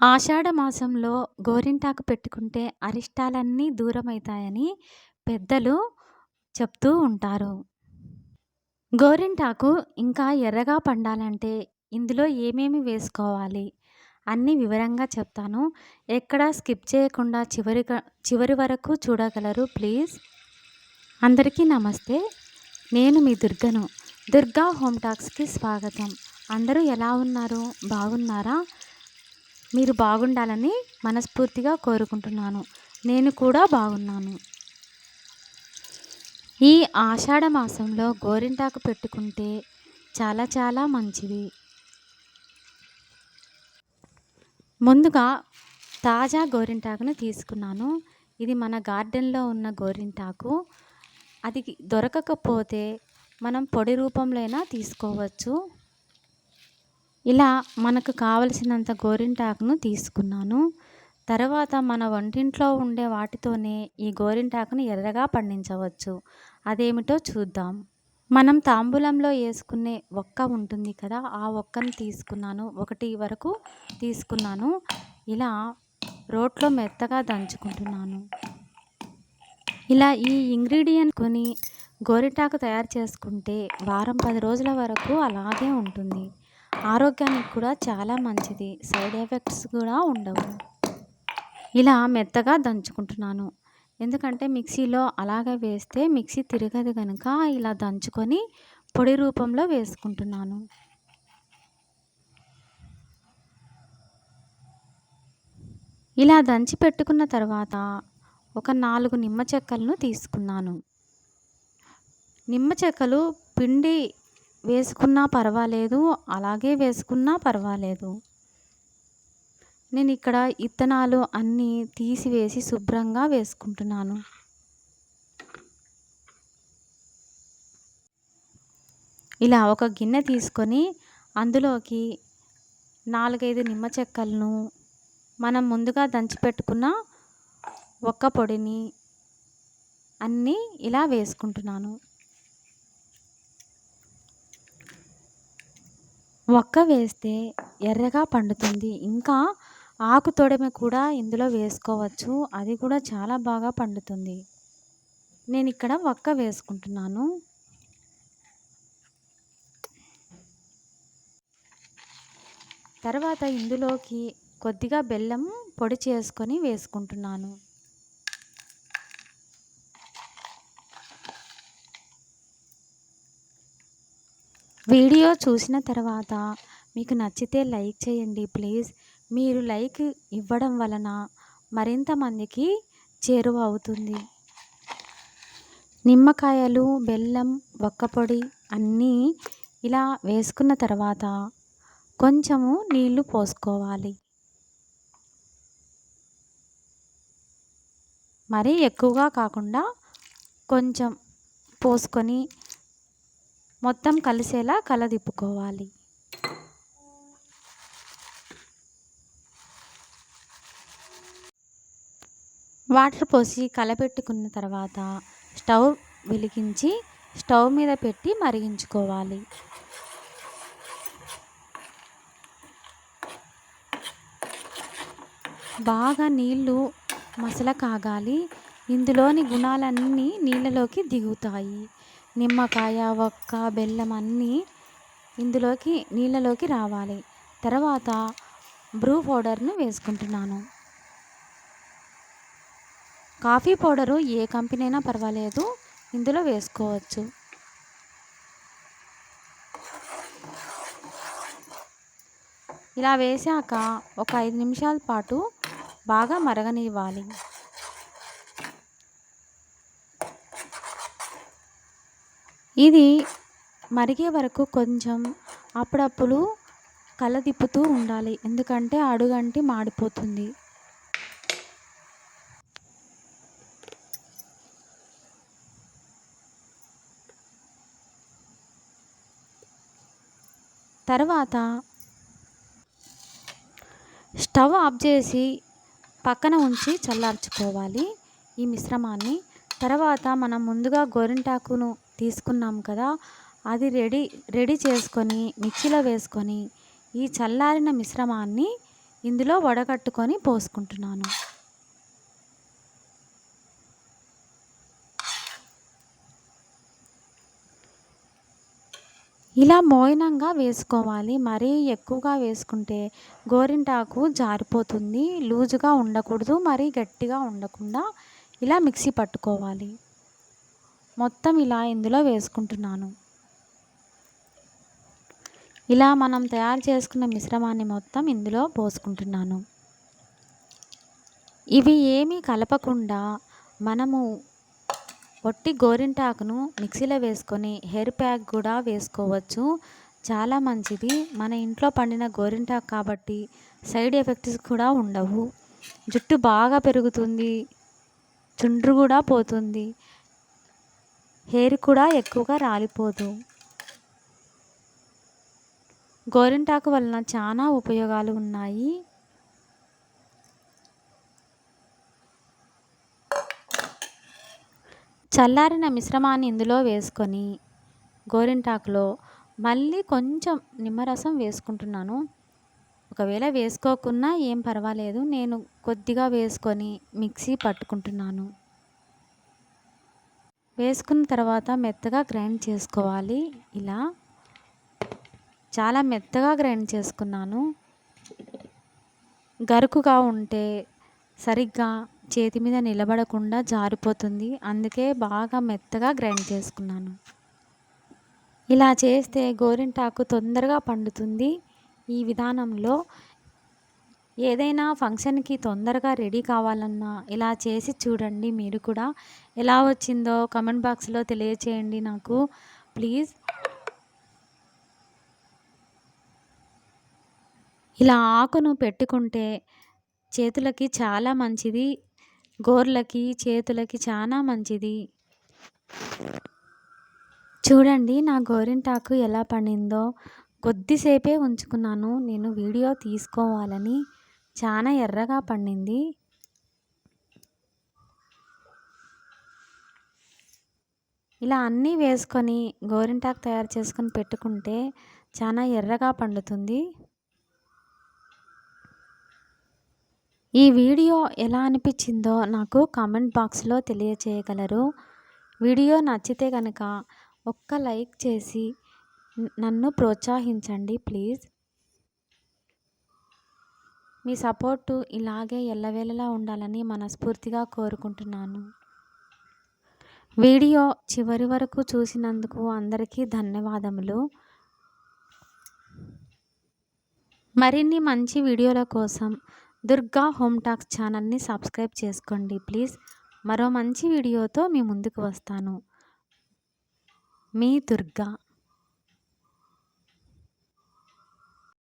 ఆషాఢ మాసంలో గోరింటాకు పెట్టుకుంటే అరిష్టాలన్నీ దూరమవుతాయని పెద్దలు చెప్తూ ఉంటారు. గోరింటాకు ఇంకా ఎర్రగా పండాలంటే ఇందులో ఏమేమి వేసుకోవాలి అన్ని వివరంగా చెప్తాను. ఎక్కడా స్కిప్ చేయకుండా చివరి చివరి వరకు చూడగలరు ప్లీజ్. అందరికీ నమస్తే. నేను మీ దుర్గను. దుర్గా హోమ్ టాక్స్కి స్వాగతం. అందరూ ఎలా ఉన్నారు? బాగున్నారా? మీరు బాగుండాలని మనస్ఫూర్తిగా కోరుకుంటున్నాను. నేను కూడా బాగున్నాను. ఈ ఆషాఢ మాసంలో గోరింటాకు పెట్టుకుంటే చాలా చాలా మంచిది. ముందుగా తాజా గోరింటాకును తీసుకున్నాను. ఇది మన గార్డెన్లో ఉన్న గోరింటాకు. అది దొరకకపోతే మనం పొడి రూపంలో అయినా తీసుకోవచ్చు. ఇలా మనకు కావలసినంత గోరింటాకును తీసుకున్నాను. తర్వాత మన వంటింట్లో ఉండే వాటితోనే ఈ గోరింటాకును ఎర్రగా పండించవచ్చు. అదేమిటో చూద్దాం. మనం తాంబూలంలో వేసుకునే ఒక్క ఉంటుంది కదా ఆ ఒక్కను తీసుకున్నాను. ఒకటి వరకు తీసుకున్నాను. ఇలా రోట్లో మెత్తగా దంచుకుంటున్నాను. ఇలా ఈ ఇంగ్రీడియంట్ కొని గోరింటాకు తయారు చేసుకుంటే వారం పది రోజుల వరకు అలాగే ఉంటుంది. ఆరోగ్యానికి కూడా చాలా మంచిది. సైడ్ ఎఫెక్ట్స్ కూడా ఉండవు. ఇలా మెత్తగా దంచుకుంటున్నాను. ఎందుకంటే మిక్సీలో అలాగే వేస్తే మిక్సీ తిరగదు కనుక ఇలా దంచుకొని పొడి రూపంలో వేసుకుంటున్నాను. ఇలా దంచి పెట్టుకున్న తర్వాత ఒక నాలుగు నిమ్మ చెక్కలను తీసుకున్నాను. నిమ్మ చెక్కలు పిండి వేసుకున్నా పర్వాలేదు అలాగే వేసుకున్నా పర్వాలేదు. నేను ఇక్కడ ఇత్తనాలు అన్నీ తీసివేసి శుభ్రంగా వేసుకుంటున్నాను. ఇలా ఒక గిన్నె తీసుకొని అందులోకి నాలుగైదు నిమ్మ చెక్కలను మనం ముందుగా దంచిపెట్టుకున్న ఒక్క పొడిని అన్నీ ఇలా వేసుకుంటున్నాను. ఒక్క వేస్తే ఎర్రగా పండుతుంది. ఇంకా ఆకు తొడమ కూడా ఇందులో వేసుకోవచ్చు. అది కూడా చాలా బాగా పండుతుంది. నేను ఇక్కడ ఒక్క వేసుకుంటున్నాను. తర్వాత ఇందులోకి కొద్దిగా బెల్లం పొడి చేసుకొని వేసుకుంటున్నాను. వీడియో చూసిన తర్వాత మీకు నచ్చితే లైక్ చేయండి ప్లీజ్. మీరు లైక్ ఇవ్వడం వలన మరింత మందికి చేరువ అవుతుంది నిమ్మకాయలు బెల్లం ఒక్కపొడి అన్నీ ఇలా వేసుకున్న తర్వాత కొంచెము నీళ్ళు పోసుకోవాలి. మరీ ఎక్కువగా కాకుండా కొంచెం పోసుకొని మొత్తం కలిసేలా కలదిప్పుకోవాలి వాటర్ పోసి కలపెట్టుకున్న తర్వాత స్టవ్ వెలిగించి స్టవ్ మీద పెట్టి మరిగించుకోవాలి. బాగా నీళ్ళు మసల కాగాలి ఇందులోని గుణాలన్నీ నీళ్ళలోకి దిగుతాయి. నిమ్మకాయ ఒక్క బెల్లం అన్నీ ఇందులోకి నీళ్ళలోకి రావాలి. తర్వాత బ్రూ పౌడర్ను వేసుకుంటున్నాను. కాఫీ పౌడరు ఏ కంపెనీ అయినా పర్వాలేదు ఇందులో వేసుకోవచ్చు. ఇలా వేసాక ఒక ఐదు నిమిషాల పాటు బాగా మరగనివ్వాలి. ఇది మరిగే వరకు కొంచెం అప్పుడప్పుడు కలదిప్పుతూ ఉండాలి. ఎందుకంటే అడుగంటి మాడిపోతుంది. తర్వాత స్టవ్ ఆఫ్ చేసి పక్కన ఉంచి చల్లార్చుకోవాలి ఈ మిశ్రమాన్ని. తర్వాత మనం ముందుగా గోరింటాకును తీసుకున్నాం కదా అది రెడీ రెడీ చేసుకొని మిక్సీలో వేసుకొని ఈ చల్లారిన మిశ్రమాన్ని ఇందులో వడగట్టుకొని పోసుకుంటున్నాను. ఇలా మోయినంగా వేసుకోవాలి. మరీ ఎక్కువగా వేసుకుంటే గోరింటాకు జారిపోతుంది లూజుగా ఉండకూడదు మరీ గట్టిగా ఉండకుండా ఇలా మిక్సీ పట్టుకోవాలి. మొత్తం ఇలా ఇందులో వేసుకుంటున్నాను. ఇలా మనం తయారు చేసుకున్న మిశ్రమాన్ని మొత్తం ఇందులో పోసుకుంటున్నాను. ఇవి ఏమీ కలపకుండా మనము ఒట్టి గోరింటాకును మిక్సీలో వేసుకొని హెయిర్ ప్యాక్ కూడా వేసుకోవచ్చు. చాలా మంచిది. మన ఇంట్లో పండిన గోరింటాకు కాబట్టి సైడ్ ఎఫెక్ట్స్ కూడా ఉండవు. జుట్టు బాగా పెరుగుతుంది. చుండ్రు కూడా పోతుంది. హెయిర్ కూడా ఎక్కువగా రాలిపోదు. గోరింటాకు వలన చాలా ఉపయోగాలు ఉన్నాయి. చల్లారిన మిశ్రమాన్ని ఇందులో వేసుకొని గోరింటాకులో మళ్ళీ కొంచెం నిమ్మరసం వేసుకుంటున్నాను. ఒకవేళ వేసుకోకున్నా ఏం పర్వాలేదు. నేను కొద్దిగా వేసుకొని మిక్సీ పట్టుకుంటున్నాను. వేసుకున్న తర్వాత మెత్తగా గ్రైండ్ చేసుకోవాలి. ఇలా చాలా మెత్తగా గ్రైండ్ చేసుకున్నాను. గరుకుగా ఉంటే సరిగ్గా చేతి మీద నిలబడకుండా జారిపోతుంది. అందుకే బాగా మెత్తగా గ్రైండ్ చేసుకున్నాను. ఇలా చేస్తే గోరింటాకు తొందరగా పండుతుంది. ఈ విధానంలో ఏదైనా ఫంక్షన్కి తొందరగా రెడీ కావాలన్నా ఇలా చేసి చూడండి మీరు కూడా. ఎలా వచ్చిందో కమెంట్ బాక్స్లో తెలియచేయండి నాకు. ప్లీజ్. ఇలా ఆకును పెట్టుకుంటే చేతులకి చాలా మంచిది గోర్లకి చేతులకి చాలా మంచిది. చూడండి నా గోరింటాకు ఎలా పండిందో. కొద్దిసేపే ఉంచుకున్నాను నేను వీడియో తీసుకోవాలని. చాలా ఎర్రగా పండింది. ఇలా అన్నీ వేసుకొని గోరింటాకు తయారు చేసుకొని పెట్టుకుంటే చాలా ఎర్రగా పండుతుంది. ఈ వీడియో ఎలా అనిపించిందో నాకు కామెంట్ బాక్స్లో తెలియచేయగలరు. వీడియో నచ్చితే కనుక ఒక్క లైక్ చేసి నన్ను ప్రోత్సహించండి ప్లీజ్. మీ సపోర్టు ఇలాగే ఎల్లవేళలా ఉండాలని మనస్ఫూర్తిగా కోరుకుంటున్నాను. వీడియో చివరి వరకు చూసినందుకు అందరికీ ధన్యవాదములు. మరిన్ని మంచి వీడియోల కోసం దుర్గా హోమ్ టాక్స్ ఛానల్ని సబ్స్క్రైబ్ చేసుకోండి ప్లీజ్. మరో మంచి వీడియోతో మీ ముందుకు వస్తాను. మీ దుర్గా.